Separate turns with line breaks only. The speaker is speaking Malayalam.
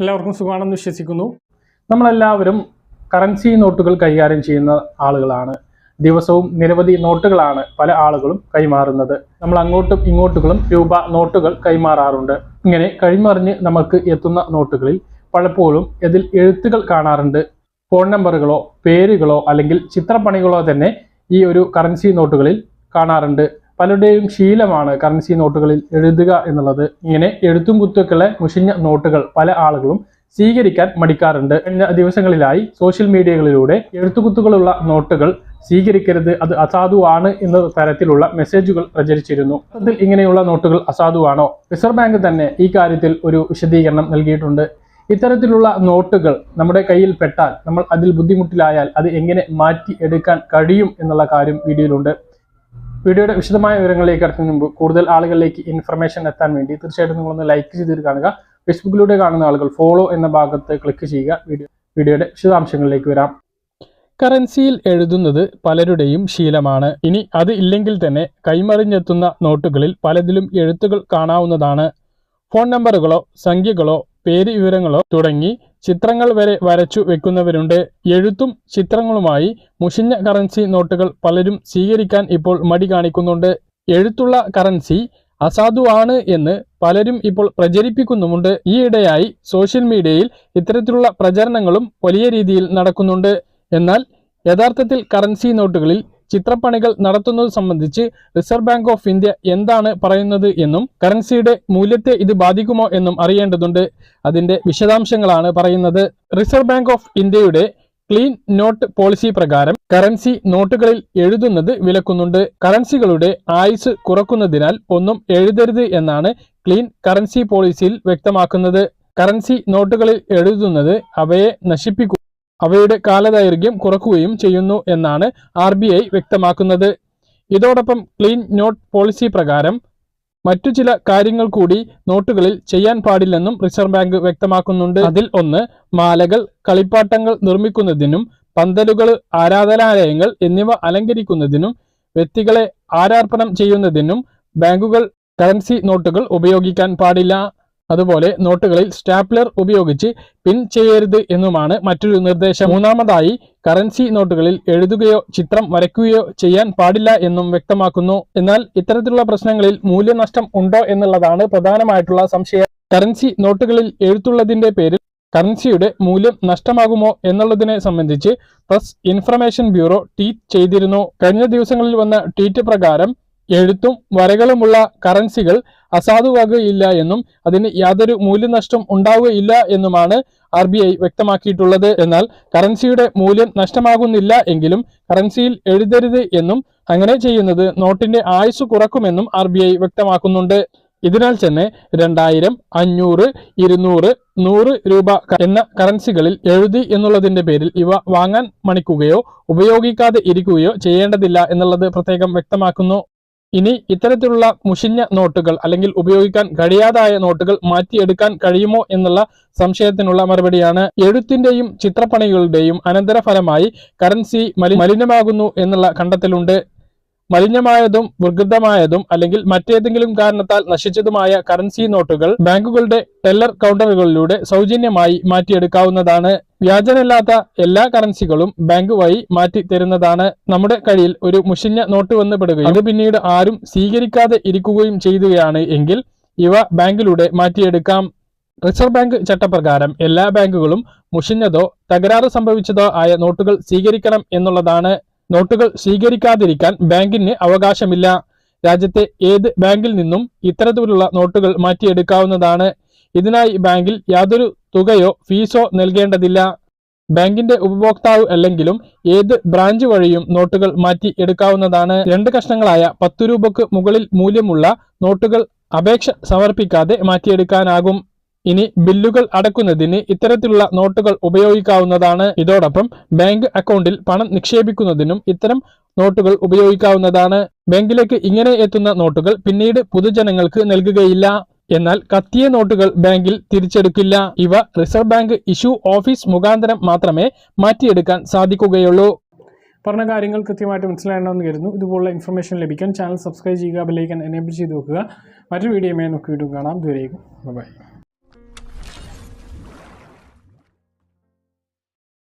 എല്ലാവർക്കും സുഖമാണെന്ന് വിശ്വസിക്കുന്നു. നമ്മളെല്ലാവരും കറൻസി നോട്ടുകൾ കൈകാര്യം ചെയ്യുന്ന ആളുകളാണ്. ദിവസവും നിരവധി നോട്ടുകളാണ് പല ആളുകളും കൈമാറുന്നത്. നമ്മൾ അങ്ങോട്ടും ഇങ്ങോട്ടുകളും രൂപ നോട്ടുകൾ കൈമാറാറുണ്ട്. ഇങ്ങനെ കഴിമറിഞ്ഞ് നമുക്ക് എത്തുന്ന നോട്ടുകളിൽ പലപ്പോഴും ഇതിൽ എഴുത്തുകൾ കാണാറുണ്ട്. ഫോൺ നമ്പറുകളോ പേരുകളോ അല്ലെങ്കിൽ ചിത്രപ്പണികളോ തന്നെ ഈ ഒരു കറൻസി നോട്ടുകളിൽ കാണാറുണ്ട്. പലരുടെയും ശീലമാണ് കറൻസി നോട്ടുകളിൽ എഴുതുക എന്നുള്ളത്. ഇങ്ങനെ എഴുത്തും കുത്തുക്കളെ മുഷിഞ്ഞ നോട്ടുകൾ പല ആളുകളും സ്വീകരിക്കാൻ മടിക്കാറുണ്ട്. കഴിഞ്ഞ ദിവസങ്ങളിലായി സോഷ്യൽ മീഡിയകളിലൂടെ എഴുത്തുകുത്തുകളുള്ള നോട്ടുകൾ സ്വീകരിക്കരുത് അത് അസാധുവാണ് എന്ന തരത്തിലുള്ള മെസ്സേജുകൾ പ്രചരിച്ചിരുന്നു. അതിൽ ഇങ്ങനെയുള്ള നോട്ടുകൾ അസാധുവാണോ? റിസർവ് ബാങ്ക് തന്നെ ഈ കാര്യത്തിൽ ഒരു വിശദീകരണം നൽകിയിട്ടുണ്ട്. ഇത്തരത്തിലുള്ള നോട്ടുകൾ നമ്മുടെ കയ്യിൽ പെട്ടാൽ നമ്മൾ അതിൽ ബുദ്ധിമുട്ടിലായാൽ അത് എങ്ങനെ മാറ്റി എടുക്കാൻ കഴിയും എന്നുള്ള കാര്യം വീഡിയോയിലുണ്ട്. വീഡിയോയുടെ വിശദമായ വിവരങ്ങളിലേക്ക് കടക്കുന്നതിന് മുമ്പ് കൂടുതൽ ആളുകളിലേക്ക് ഇൻഫർമേഷൻ എത്താൻ വേണ്ടി തീർച്ചയായിട്ടും നിങ്ങളൊന്ന് ലൈക്ക് ചെയ്തിട്ട് കാണുക. ഫേസ്ബുക്കിലൂടെ കാണുന്ന ആളുകൾ ഫോളോ എന്ന ഭാഗത്ത് ക്ലിക്ക് ചെയ്യുക. വീഡിയോ വീഡിയോയുടെ വിശദാംശങ്ങളിലേക്ക് വരാം. കറൻസിയിൽ എഴുതുന്നത് പലരുടെയും ശീലമാണ്. ഇനി അത് ഇല്ലെങ്കിൽ തന്നെ കൈമറിഞ്ഞെത്തുന്ന നോട്ടുകളിൽ പലതിലും എഴുത്തുകൾ കാണാവുന്നതാണ്. ഫോൺ നമ്പറുകളോ സംഖ്യകളോ പേര് വിവരങ്ങളോ തുടങ്ങി ചിത്രങ്ങൾ വരെ വരച്ചു വെക്കുന്നവരുണ്ട്. എഴുത്തും ചിത്രങ്ങളുമായി മുഷിഞ്ഞ കറൻസി നോട്ടുകൾ പലരും സ്വീകരിക്കാൻ ഇപ്പോൾ മടി കാണിക്കുന്നുണ്ട്. എഴുത്തുള്ള കറൻസി അസാധുവാണ് എന്ന് പലരും ഇപ്പോൾ പ്രചരിപ്പിക്കുന്നുമുണ്ട്. ഈയിടെയായി സോഷ്യൽ മീഡിയയിൽ ഇത്തരത്തിലുള്ള പ്രചരണങ്ങളും വലിയ രീതിയിൽ നടക്കുന്നുണ്ട്. എന്നാൽ യഥാർത്ഥത്തിൽ കറൻസി നോട്ടുകളിൽ ചിത്രപ്പണികൾ നടത്തുന്നത് സംബന്ധിച്ച് റിസർവ് ബാങ്ക് ഓഫ് ഇന്ത്യ എന്താണ് പറയുന്നത് എന്നും കറൻസിയുടെ മൂല്യത്തെ ഇത് ബാധിക്കുമോ എന്നും അറിയേണ്ടതുണ്ട്. അതിന്റെ വിശദാംശങ്ങളാണ് പറയുന്നത്. റിസർവ് ബാങ്ക് ഓഫ് ഇന്ത്യയുടെ ക്ലീൻ നോട്ട് പോളിസി പ്രകാരം കറൻസി നോട്ടുകളിൽ എഴുതുന്നത് വിലക്കുന്നുണ്ട്. കറൻസികളുടെ ആയുസ് കുറക്കുന്നതിനാൽ ഒന്നും എഴുതരുത് എന്നാണ് ക്ലീൻ കറൻസി പോളിസിയിൽ വ്യക്തമാക്കുന്നത്. കറൻസി നോട്ടുകളിൽ എഴുതുന്നത് അവയെ നശിപ്പിക്കും അവയുടെ കാലദൈർഘ്യം കുറക്കുകയും ചെയ്യുന്നു എന്നാണ് ആർ വ്യക്തമാക്കുന്നത്. ഇതോടൊപ്പം ക്ലീൻ നോട്ട് പോളിസി പ്രകാരം മറ്റു ചില കാര്യങ്ങൾ കൂടി നോട്ടുകളിൽ ചെയ്യാൻ പാടില്ലെന്നും റിസർവ് ബാങ്ക് വ്യക്തമാക്കുന്നുണ്ട്. അതിൽ ഒന്ന് മാലകൾ കളിപ്പാട്ടങ്ങൾ നിർമ്മിക്കുന്നതിനും പന്തലുകൾ ആരാധനാലയങ്ങൾ എന്നിവ അലങ്കരിക്കുന്നതിനും വ്യക്തികളെ ആരാർപ്പണം ചെയ്യുന്നതിനും ബാങ്കുകൾ കറൻസി നോട്ടുകൾ ഉപയോഗിക്കാൻ പാടില്ല. അതുപോലെ നോട്ടുകളിൽ സ്റ്റാപ്ലർ ഉപയോഗിച്ച് പിൻ ചെയ്യരുത് എന്നുമാണ് മറ്റൊരു നിർദ്ദേശം. മൂന്നാമതായി കറൻസി നോട്ടുകളിൽ എഴുതുകയോ ചിത്രം വരയ്ക്കുകയോ ചെയ്യാൻ പാടില്ല എന്നും വ്യക്തമാക്കുന്നു. എന്നാൽ ഇത്തരത്തിലുള്ള പ്രശ്നങ്ങളിൽ മൂല്യനഷ്ടം ഉണ്ടോ എന്നുള്ളതാണ് പ്രധാനമായിട്ടുള്ള സംശയം. കറൻസി നോട്ടുകളിൽ എഴുത്തുള്ളതിന്റെ പേരിൽ കറൻസിയുടെ മൂല്യം നഷ്ടമാകുമോ എന്നുള്ളതിനെ സംബന്ധിച്ച് പ്രസ് ഇൻഫർമേഷൻ ബ്യൂറോ ട്വീറ്റ് ചെയ്തിരുന്നു. കഴിഞ്ഞ ദിവസങ്ങളിൽ വന്ന ട്വീറ്റ് പ്രകാരം എഴുത്തും വരകളുമുള്ള കറൻസികൾ അസാധുവാകുകയില്ല എന്നും അതിന് യാതൊരു മൂല്യനഷ്ടം ഉണ്ടാവുകയില്ല എന്നുമാണ് ആർ ബി ഐ വ്യക്തമാക്കിയിട്ടുള്ളത്. എന്നാൽ കറൻസിയുടെ മൂല്യം നഷ്ടമാകുന്നില്ല എങ്കിലും കറൻസിയിൽ എഴുതരുത് എന്നും അങ്ങനെ ചെയ്യുന്നത് നോട്ടിന്റെ ആയുസ് കുറക്കുമെന്നും ആർ ബി ഐ വ്യക്തമാക്കുന്നുണ്ട്. ഇതിനാൽ തന്നെ രണ്ടായിരം അഞ്ഞൂറ് ഇരുന്നൂറ് നൂറ് രൂപ എന്ന കറൻസികളിൽ എഴുതി എന്നുള്ളതിന്റെ പേരിൽ ഇവ വാങ്ങാൻ മണിക്കുകയോ ഉപയോഗിക്കാതെ ഇരിക്കുകയോ ചെയ്യേണ്ടതില്ല എന്നുള്ളത് പ്രത്യേകം വ്യക്തമാക്കുന്നു. ഇനി ഇത്തരത്തിലുള്ള മുഷിഞ്ഞ നോട്ടുകൾ അല്ലെങ്കിൽ ഉപയോഗിക്കാൻ കഴിയാതായ നോട്ടുകൾ മാറ്റിയെടുക്കാൻ കഴിയുമോ എന്നുള്ള സംശയത്തിനുള്ള മറുപടിയാണ് എഴുത്തിന്റെയും ചിത്രപ്പണികളുടെയും അനന്തരഫലമായി കറൻസി മലി മലിനമാകുന്നു എന്നുള്ള കണ്ടെത്തലുണ്ട്. മലിനമായതും വികൃതമായതും അല്ലെങ്കിൽ മറ്റേതെങ്കിലും കാരണത്താൽ നശിച്ചതുമായ കറൻസി നോട്ടുകൾ ബാങ്കുകളുടെ ടെല്ലർ കൗണ്ടറുകളിലൂടെ സൗജന്യമായി മാറ്റിയെടുക്കാവുന്നതാണ്. വ്യാജനല്ലാത്ത എല്ലാ കറൻസികളും ബാങ്ക് വഴി മാറ്റി തരുന്നതാണ് നമ്മുടെ കയ്യിൽ ഒരു മുഷിഞ്ഞ നോട്ട് വന്ന് പെടുകയും അത് പിന്നീട് ആരും സ്വീകരിക്കാതെ ഇരിക്കുകയും ചെയ്യുകയാണ് എങ്കിൽ ഇവ ബാങ്കിലൂടെ മാറ്റിയെടുക്കാം. റിസർവ് ബാങ്ക് ചട്ടപ്രകാരം എല്ലാ ബാങ്കുകളും മുഷിഞ്ഞതോ തകരാറ് സംഭവിച്ചതോ ആയ നോട്ടുകൾ സ്വീകരിക്കണം എന്നുള്ളതാണ്. നോട്ടുകൾ സ്വീകരിക്കാതിരിക്കാൻ ബാങ്കിന് അവകാശമില്ല. രാജ്യത്തെ ഏത് ബാങ്കിൽ നിന്നും ഇത്തരത്തിലുള്ള നോട്ടുകൾ മാറ്റിയെടുക്കാവുന്നതാണ്. ഇതിനായി ബാങ്കിൽ യാതൊരു തുകയോ ഫീസോ നൽകേണ്ടതില്ല. ബാങ്കിന്റെ ഉപഭോക്താവ് അല്ലെങ്കിലും ഏത് ബ്രാഞ്ച് വഴിയും നോട്ടുകൾ മാറ്റി എടുക്കാവുന്നതാണ്. രണ്ട് കഷ്ണങ്ങളായ പത്ത് രൂപക്ക് മുകളിൽ മൂല്യമുള്ള നോട്ടുകൾ അപേക്ഷ സമർപ്പിക്കാതെ മാറ്റിയെടുക്കാനാകും. ഇനി ബില്ലുകൾ അടക്കുന്നതിന് ഇത്തരത്തിലുള്ള നോട്ടുകൾ ഉപയോഗിക്കാവുന്നതാണ്. ഇതോടൊപ്പം ബാങ്ക് അക്കൗണ്ടിൽ പണം നിക്ഷേപിക്കുന്നതിനും ഇത്തരം നോട്ടുകൾ ഉപയോഗിക്കാവുന്നതാണ്. ബാങ്കിലേക്ക് ഇങ്ങനെ എത്തുന്ന നോട്ടുകൾ പിന്നീട് പൊതുജനങ്ങൾക്ക് നൽകുകയില്ല. എന്നാൽ കത്തിയ നോട്ടുകൾ ബാങ്കിൽ തിരിച്ചെടുക്കില്ല. ഇവ റിസർവ് ബാങ്ക് ഇഷ്യൂ ഓഫീസ് മുഖാന്തരം മാത്രമേ മാറ്റിയെടുക്കാൻ സാധിക്കുകയുള്ളൂ. പറഞ്ഞ കാര്യങ്ങൾ കൃത്യമായിട്ട് മനസ്സിലാകണമെന്ന് കരുതുന്നു. ഇതുപോലുള്ള ഇൻഫർമേഷൻ ലഭിക്കാൻ ചാനൽ സബ്സ്ക്രൈബ് ചെയ്യുക ബെല്ലൈക്കൻ എനേബിൾ ചെയ്ത് വെക്കുക. മറ്റൊരു വീഡിയോയുമായി നോക്കി വീണ്ടും കാണാം. ദൂരേക്കും ബൈ